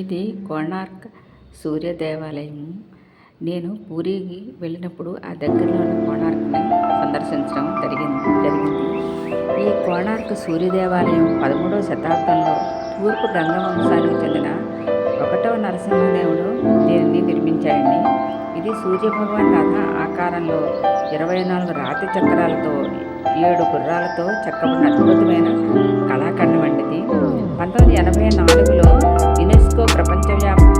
ఇది కోణార్క్ సూర్య దేవాలయము నేను పూరికి వెళ్ళినప్పుడు ఆ దగ్గరలో కోణార్క్ని సందర్శించడం జరిగింది జరిగింది. ఈ కోణార్క్ సూర్య దేవాలయం పదమూడవ శతాబ్దంలో తూర్పు గంగవంశానికి చెందిన ఒకటవ నరసింహదేవుడు దీనిని నిర్మించాడండి. ఇది సూర్య భగవాన్ రథ ఆకారంలో ఇరవై నాలుగు రాతి చక్రాలతో ఏడు గుర్రాలతో చెక్కబడిన అద్భుతమైన కళాఖండం వంటిది. పంతొమ్మిది ఎనభై నాలుగులో యునెస్కో ప్రపంచవ్యాప్త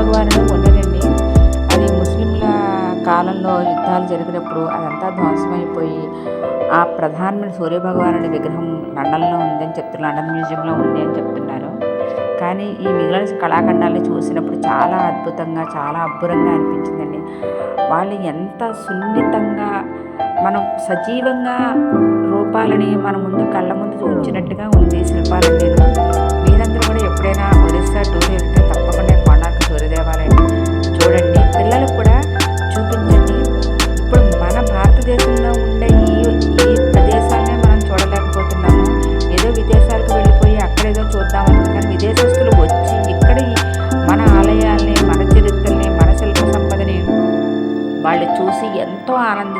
భగవానుడు ఉండడండి అది ముస్లింల కాలంలో యుద్ధాలు జరిగినప్పుడు అదంతా ధ్వంసమైపోయి ఆ ప్రధానమైన సూర్య భగవానుడి విగ్రహం లండన్లో ఉందని చెప్తున్నారు లండన్ మ్యూజియంలో ఉంది అని చెప్తున్నారు. కానీ ఈ మిగిలిన కళాఖండాలను చూసినప్పుడు చాలా అద్భుతంగా చాలా అబ్బురంగా అనిపించిందండి. వాళ్ళు ఎంత సున్నితంగా మనం సజీవంగా రూపాలని మన ముందు కళ్ళ ముందు ఉంచినట్టుగా ఉంది శిల్పాలని శిల్పాలు నేను మీరందరూ కూడా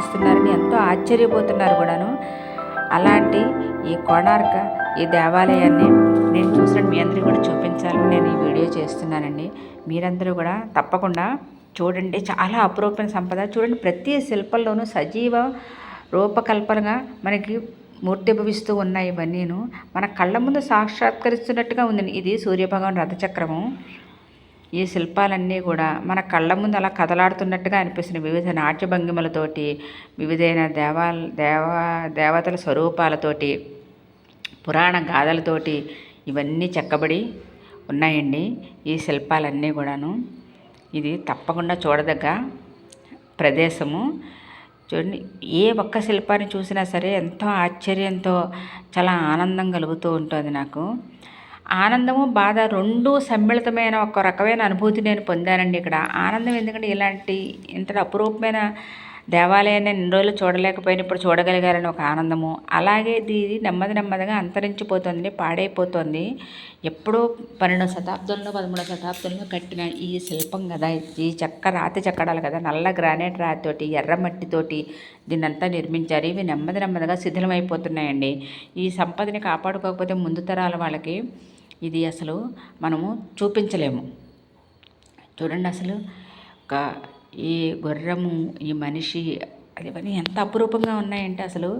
ఎంతో ఎంతో ఆశ్చర్యపోతున్నారు కూడాను. అలాంటి ఈ కోణార్క ఈ దేవాలయాన్ని నేను చూసిన మీ అందరికీ కూడా చూపించాలని నేను ఈ వీడియో చేస్తున్నానండి. మీరందరూ కూడా తప్పకుండా చూడండి. చాలా అపురూపమైన సంపద. చూడండి ప్రతి శిల్పంలోనూ సజీవ రూపకల్పనగా మనకి మూర్తిభవిస్తూ ఉన్నాయి ఇవన్నీను. మన కళ్ళ ముందు సాక్షాత్కరిస్తున్నట్టుగా ఉందండి ఇది సూర్యభగవాన్ రథచక్రము. ఈ శిల్పాలన్నీ కూడా మన కళ్ళ ముందు అలా కదలాడుతున్నట్టుగా అనిపిస్తున్న వివిధ నాట్య భంగిమలతోటి వివిధైన దేవా దేవతల స్వరూపాలతోటి పురాణ గాథలతోటి ఇవన్నీ చెక్కబడి ఉన్నాయండి ఈ శిల్పాలన్నీ కూడాను. ఇది తప్పకుండా చూడదగ్గ ప్రదేశము. చూడండి ఏ ఒక్క శిల్పాన్ని చూసినా సరే ఎంతో ఆశ్చర్యంతో చాలా ఆనందం కలుగుతూ ఉంటుంది నాకు. ఆనందము బాధ రెండూ సమ్మిళితమైన ఒక రకమైన అనుభూతి నేను పొందానండి ఇక్కడ. ఆనందం ఎందుకంటే ఇలాంటి ఇంత అపురూపమైన దేవాలయాన్ని ఎన్ని రోజులు చూడలేకపోయినా ఇప్పుడు చూడగలిగారని ఒక ఆనందము. అలాగే ఇది నెమ్మది నెమ్మదిగా అంతరించిపోతుంది పాడైపోతుంది. ఎప్పుడో పన్నెండో శతాబ్దంలో పదమూడవ శతాబ్దంలో కట్టిన ఈ శిల్పం కదా ఈ చెక్క రాతి చెక్కడాలు కదా నల్ల గ్రానైట్ రాతితోటి ఎర్ర మట్టితోటి దీన్నంతా నిర్మించారు. ఇవి నెమ్మది నెమ్మదిగా శిథిలమైపోతున్నాయండి. ఈ సంపదని కాపాడుకోకపోతే ముందు తరాల వాళ్ళకి ఇది అసలు మనము చూపించలేము. చూడండి అసలు ఒక ఈ గుర్రము ఈ మనిషి అవన్నీ ఎంత అపురూపంగా ఉన్నాయంటే అసలు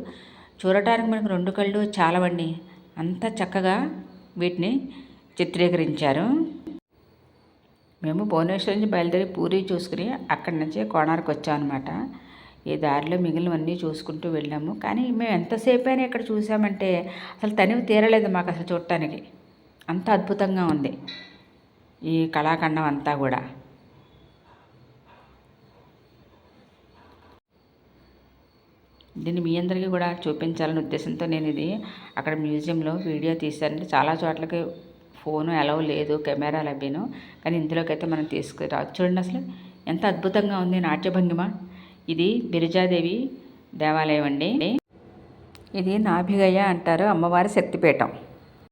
చూడటానికి మనకు రెండు కళ్ళు చాలవండి. అంత చక్కగా వీటిని చిత్రీకరించారు. మేము భువనేశ్వర్ నుంచి బయలుదేరి పూరి చూసుకుని అక్కడి నుంచి కోణార్కి వచ్చామన్నమాట. ఈ దారిలో మిగిలినవన్నీ చూసుకుంటూ వెళ్ళాము. కానీ మేము ఎంతసేపు అయినా ఇక్కడ చూసామంటే అసలు తనివి తీరలేదు మాకు అసలు చూడటానికి. అంత అద్భుతంగా ఉంది. ఈ కళాఖండం అంతా కూడా. దీన్ని మీ అందరికీ కూడా చూపించాలనే ఉద్దేశంతో నేను ఇది అక్కడ మ్యూజియంలో వీడియో తీశానంటే చాలా చోట్లకి ఫోను అలవ్ లేదు కెమెరా లభ్యను. కానీ ఇందులోకి అయితే మనం తీసుకురావచ్చు. చూడండి అసలు ఎంత అద్భుతంగా ఉంది నాట్యభంగిమ ఇది బిరిజాదేవి దేవాలయం అండి. ఇది నాభిగయ్య అంటారు అమ్మవారి శక్తిపీఠం.